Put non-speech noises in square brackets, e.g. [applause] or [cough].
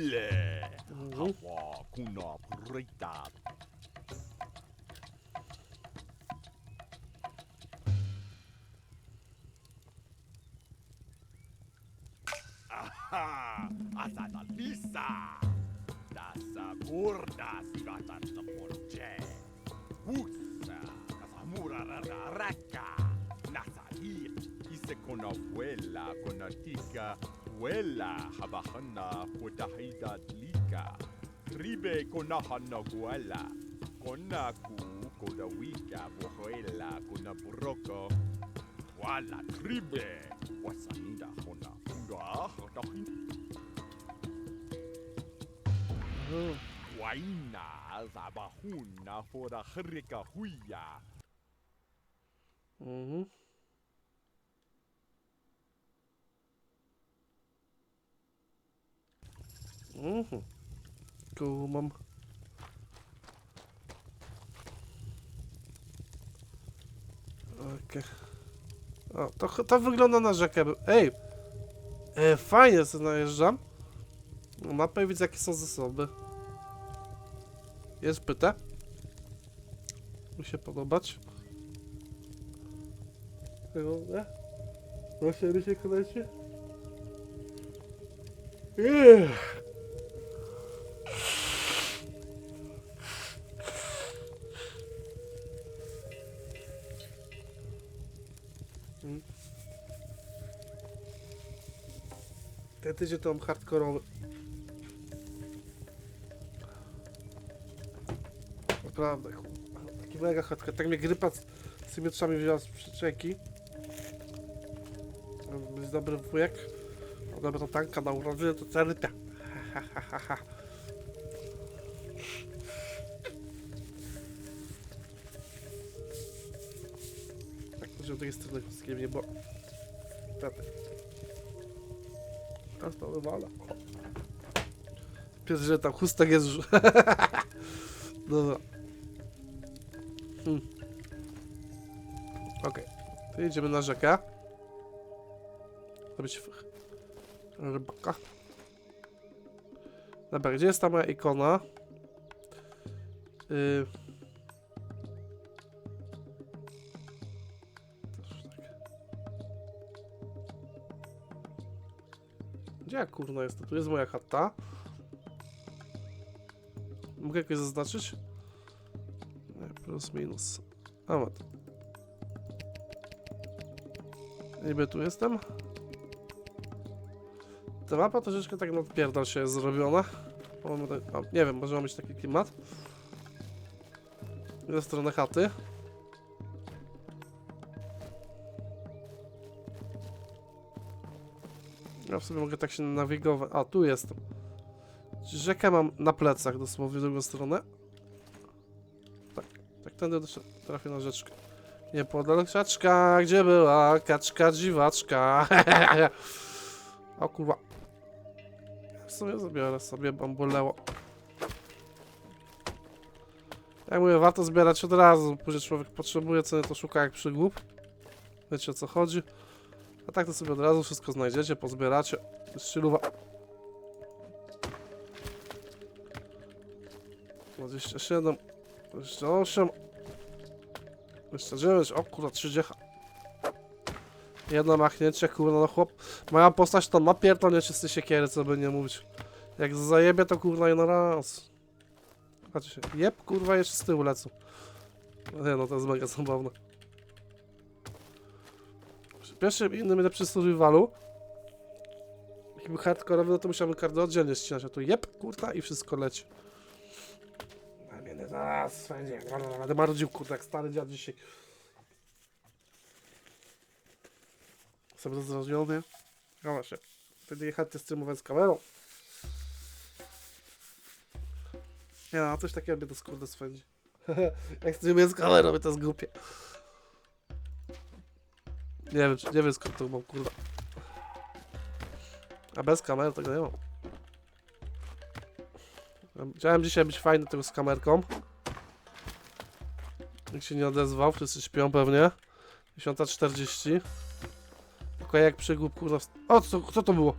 Le. Asada Lisa, dasa gorda si batan temurce. Usa, dasa murara raka. Nasa ir, isa kona vuela, kona tika, Naguela Habahana Kotahida Dlika Ribe Konahana Guela Konaku Kodawika Bohuela kunaburoko. Wala Ribe. Wasanida Hona Funga Hotahin Waina Zabahuna Hora Hrika Huya Mm-hmm. Mhm. Kumam. Okej. O, to, to wygląda na rzekę. Ej! E, fajnie sobie najeżdżam. No, Mapę widzę jakie są zasoby. Jest pyta. Mi się podobać. Wygląda. Właśnie mi się kolecie. Ech. Ten tydzień to hardkorowy. Naprawdę, taki mega hardcore. Tak mnie grypa z, z tymi oczami wzięła z przyczeki. Jest dobry wujek. Ma dobrą tanka na urodziny, to ha. [laughs] Tak, to żeby tej strony wszystkim nie było. Taty. Teraz to wywala. Pies, że tam chustek jest już. Dobra. [laughs] Hmm. Okej. To jedziemy na rzekę. Zrobić f- rybaka. Dobra, gdzie jest ta moja ikona? Yy... Gdzie ja kurna jestem? Tu jest moja chata. Mogę jakoś zaznaczyć? Plus minus. A mat. Niby tu jestem. Ta mapa troszeczkę tak nadpierdol się jest zrobiona. Tak, nie wiem, może ma być taki klimat. Ze strony chaty. Ja w sobie mogę tak się nawigować. A, tu jestem. Rzekę mam na plecach, dosłownie w drugą stronę. Tak, tak tędy trafię na rzeczkę. Nie podal krzaczka, gdzie była kaczka dziwaczka. [laughs] o kurwa. W sumie zabiorę sobie bambuleło. Jak mówię, warto zbierać od razu, później człowiek potrzebuje, co nie to szuka jak przygłup. Wiecie o co chodzi. A tak to sobie od razu wszystko znajdziecie, pozbieracie. Szczyluwa. 27, 28, 29, o kurwa, 30. Jedno machnięcie, kurwa, no chłop. Moja postać to ma pierdolnie czysty siekiery, co by nie mówić. Jak zajebie, to kurwa jedno raz. Patrzcie, jeb, kurwa, jeszcze z tyłu lecą. No nie no, to jest mega zabawne. Pierwszym innym lepszy survivalu. Jakby hardkorowy, no to musiałbym karty oddzielnie ścinać, a tu jeb, kurwa, i wszystko leci. Nie, zaraz, będzie, będę marudził, kurwa, jak stary dziad dzisiaj. Sobie zrozumiony. No właśnie. Wtedy jechać streamować z kamerą. Nie no, coś takiego mnie to skurde swędzi. [laughs] Jak streamuję z kamerą, to jest głupie. Nie wiem, nie wiem skąd to mam, kurwa. A bez kamery tego nie mam. Chciałem dzisiaj być fajny tego z kamerką. Nikt się nie odezwał, wszyscy śpią pewnie. 10.40. Tylko jak przygłup, kurwa. O, co, co to było?